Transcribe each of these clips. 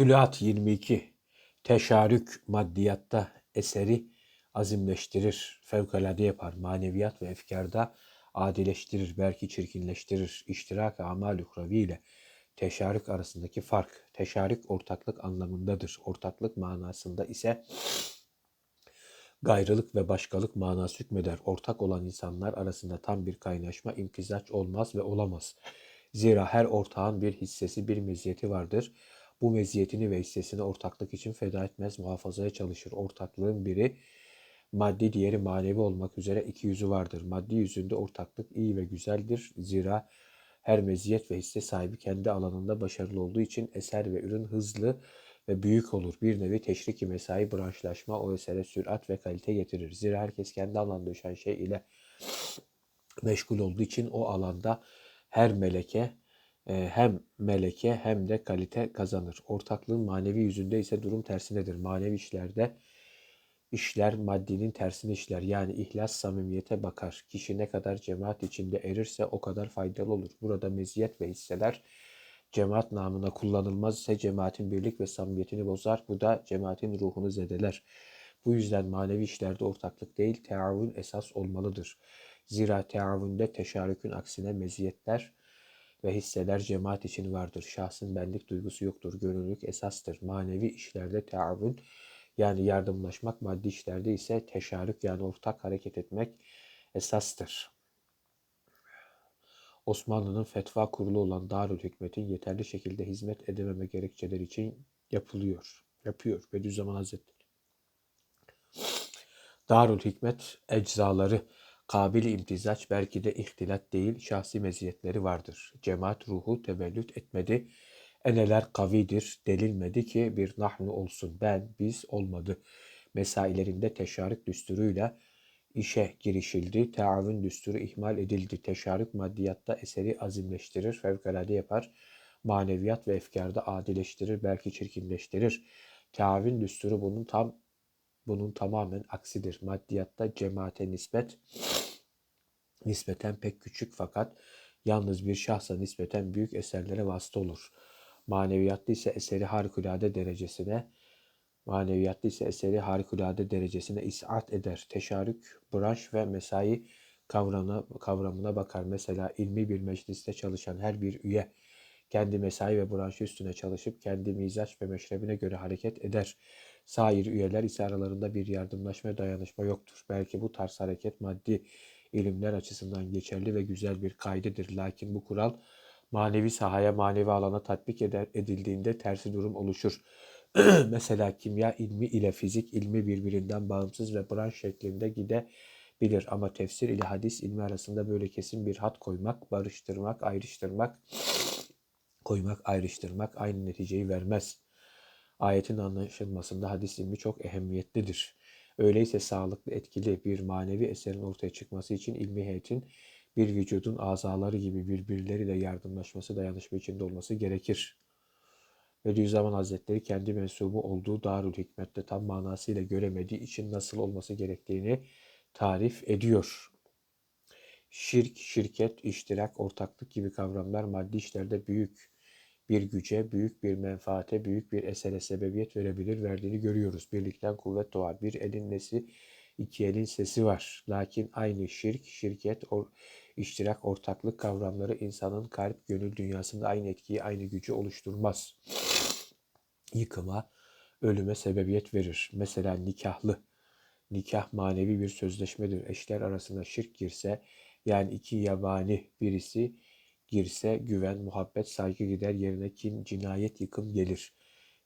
Tülat 22 Teşarük maddiyatta eseri azimleştirir, fevkalade yapar, maneviyat ve efkarda adileştirir, belki çirkinleştirir. İştirak amal uhravi ile teşarük arasındaki fark, teşarük ortaklık anlamındadır. Ortaklık manasında ise gayrılık ve başkalık manası hükmeder. Ortak olan insanlar arasında tam bir kaynaşma imtizaç olmaz ve olamaz. Zira her ortağın bir hissesi, bir meziyeti vardır. Bu meziyetini ve hissesini ortaklık için feda etmez, muhafazaya çalışır. Ortaklığın biri maddi, diğeri manevi olmak üzere iki yüzü vardır. Maddi yüzünde ortaklık iyi ve güzeldir. Zira her meziyet ve hisse sahibi kendi alanında başarılı olduğu için eser ve ürün hızlı ve büyük olur. Bir nevi teşriki mesai branşlaşma o esere sürat ve kalite getirir. Zira herkes kendi alanda düşen şey ile meşgul olduğu için o alanda her meleke hem meleke hem de kalite kazanır. Ortaklığın manevi yüzünde ise durum tersinedir. Manevi işlerde işler maddinin tersine işler. Yani ihlas samimiyete bakar. Kişi ne kadar cemaat içinde erirse o kadar faydalı olur. Burada meziyet ve hisseler cemaat namına kullanılmaz ise cemaatin birlik ve samimiyetini bozar. Bu da cemaatin ruhunu zedeler. Bu yüzden manevi işlerde ortaklık değil, teavün esas olmalıdır. Zira teavünde teşarükün aksine meziyetler ve hisseler cemaat için vardır. Şahsın benlik duygusu yoktur. Gönüllülük esastır. Manevi işlerde teavün yani yardımlaşmak, maddi işlerde ise teşarük yani ortak hareket etmek esastır. Osmanlı'nın fetva kurulu olan Darül Hikmet'in yeterli şekilde hizmet edememe gerekçeleri için yapılıyor. Yapıyor Bediüzzaman Hazretleri. Darül Hikmet eczaları kabil imtizaç belki de ihtilat değil şahsi meziyetleri vardır. Cemaat ruhu tevellüt etmedi. Eneler kavidir delilmedi ki bir nahnu olsun ben biz olmadı. Mesailerinde teşarik düsturuyla işe girişildi. Teavün düsturu ihmal edildi. Teşarik maddiyatta eseri azimleştirir, fevkalade yapar. Maneviyat ve efkarda adileştirir, belki çirkinleştirir. Teavün düsturu bunun tam bunun tamamen aksidir. Maddiyatta cemaate nispet nispeten pek küçük fakat yalnız bir şahsa nispeten büyük eserlere vasıta olur. Maneviyatta ise eseri harikulade derecesine maneviyatta ise eseri harikulade derecesine isat eder. Teşarük, branş ve mesai kavramına, kavramına bakar. Mesela ilmi bir mecliste çalışan her bir üye kendi mesai ve branşı üstüne çalışıp kendi mizaç ve meşrebine göre hareket eder. Sair üyeler ise aralarında bir yardımlaşma dayanışma yoktur. Belki bu tarz hareket maddi ilimler açısından geçerli ve güzel bir kaydedir. Lakin bu kural manevi sahaya, manevi alana tatbik eder, edildiğinde tersi durum oluşur. Mesela kimya ilmi ile fizik ilmi birbirinden bağımsız ve branş şeklinde gidebilir. Ama tefsir ile hadis ilmi arasında böyle kesin bir hat koymak, barıştırmak, ayrıştırmak, koymak, ayrıştırmak aynı neticeyi vermez. Ayetin anlaşılmasında hadis ilmi çok ehemmiyetlidir. Öyleyse sağlıklı, etkili bir manevi eserin ortaya çıkması için ilmi heyetin bir vücudun azaları gibi birbirleriyle yardımlaşması, dayanışma içinde olması gerekir. Bediüzzaman Hazretleri kendi mensubu olduğu Darül Hikmet'te tam manasıyla göremediği için nasıl olması gerektiğini tarif ediyor. Şirk, şirket, iştirak, ortaklık gibi kavramlar maddi işlerde büyük bir güce, büyük bir menfaate, büyük bir esere sebebiyet verebilir, verdiğini görüyoruz. Birlikten kuvvet doğar. Bir elin nesi, iki elin sesi var. Lakin aynı şirk, şirket, or, iştirak, ortaklık kavramları insanın kalp, gönül dünyasında aynı etkiyi, aynı gücü oluşturmaz. Yıkıma, ölüme sebebiyet verir. Mesela nikahlı. Nikah manevi bir sözleşmedir. Eşler arasında şirk girse, yani iki yabani birisi girse güven, muhabbet, saygı gider yerine kin, cinayet, yıkım gelir.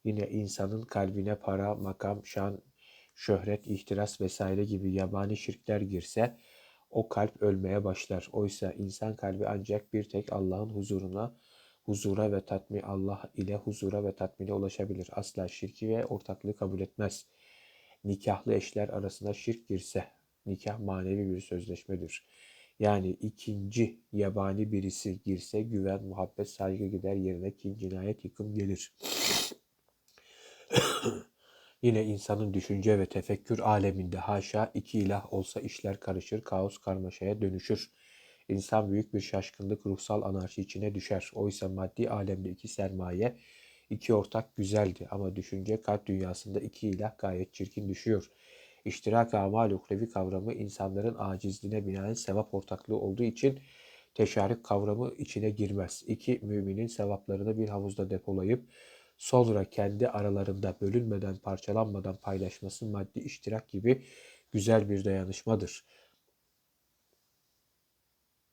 Yine insanın kalbine para, makam, şan, şöhret, ihtiras vesaire gibi yabani şirkler girse o kalp ölmeye başlar. Oysa insan kalbi ancak bir tek Allah'ın huzuruna, huzura ve tatmi Allah ile huzura ve tatmine ulaşabilir. Asla şirki ve ortaklığı kabul etmez. Nikahlı eşler arasında şirk girse, nikah manevi bir sözleşmedir. Yani ikinci yabani birisi girse güven, muhabbet, saygı gider yerine kin, cinayet, yıkım gelir. Yine insanın düşünce ve tefekkür aleminde haşa iki ilah olsa işler karışır, kaos karmaşaya dönüşür. İnsan büyük bir şaşkınlık, ruhsal anarşi içine düşer. Oysa maddi alemde iki sermaye, İki ortak güzeldi ama düşünce kalp dünyasında iki ilah gayet çirkin düşüyor. İştirak amal ukrevi kavramı insanların acizliğine binaen sevap ortaklığı olduğu için teşarik kavramı içine girmez. İki müminin sevaplarını bir havuzda depolayıp sonra kendi aralarında bölünmeden, parçalanmadan paylaşması maddi iştirak gibi güzel bir dayanışmadır.